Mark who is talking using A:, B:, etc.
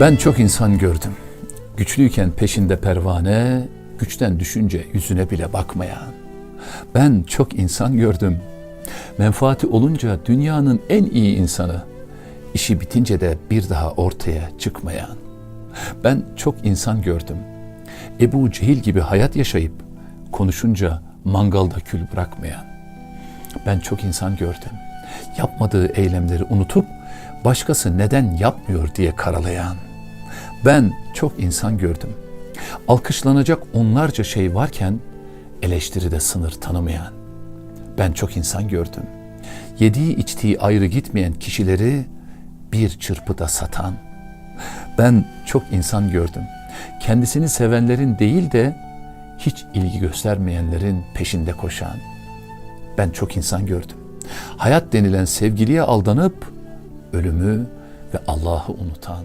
A: Ben çok insan gördüm. Güçlüyken peşinde pervane, güçten düşünce yüzüne bile bakmayan. Ben çok insan gördüm. Menfaati olunca dünyanın en iyi insanı, işi bitince de bir daha ortaya çıkmayan. Ben çok insan gördüm. Ebu Cehil gibi hayat yaşayıp konuşunca mangalda kül bırakmayan. Ben çok insan gördüm. Yapmadığı eylemleri unutup başkası neden yapmıyor diye karalayan. Ben çok insan gördüm. Alkışlanacak onlarca şey varken eleştiride sınır tanımayan. Ben çok insan gördüm. Yediği içtiği ayrı gitmeyen kişileri bir çırpıda satan. Ben çok insan gördüm. Kendisini sevenlerin değil de hiç ilgi göstermeyenlerin peşinde koşan. Ben çok insan gördüm. Hayat denilen sevgiliye aldanıp ölümü ve Allah'ı unutan.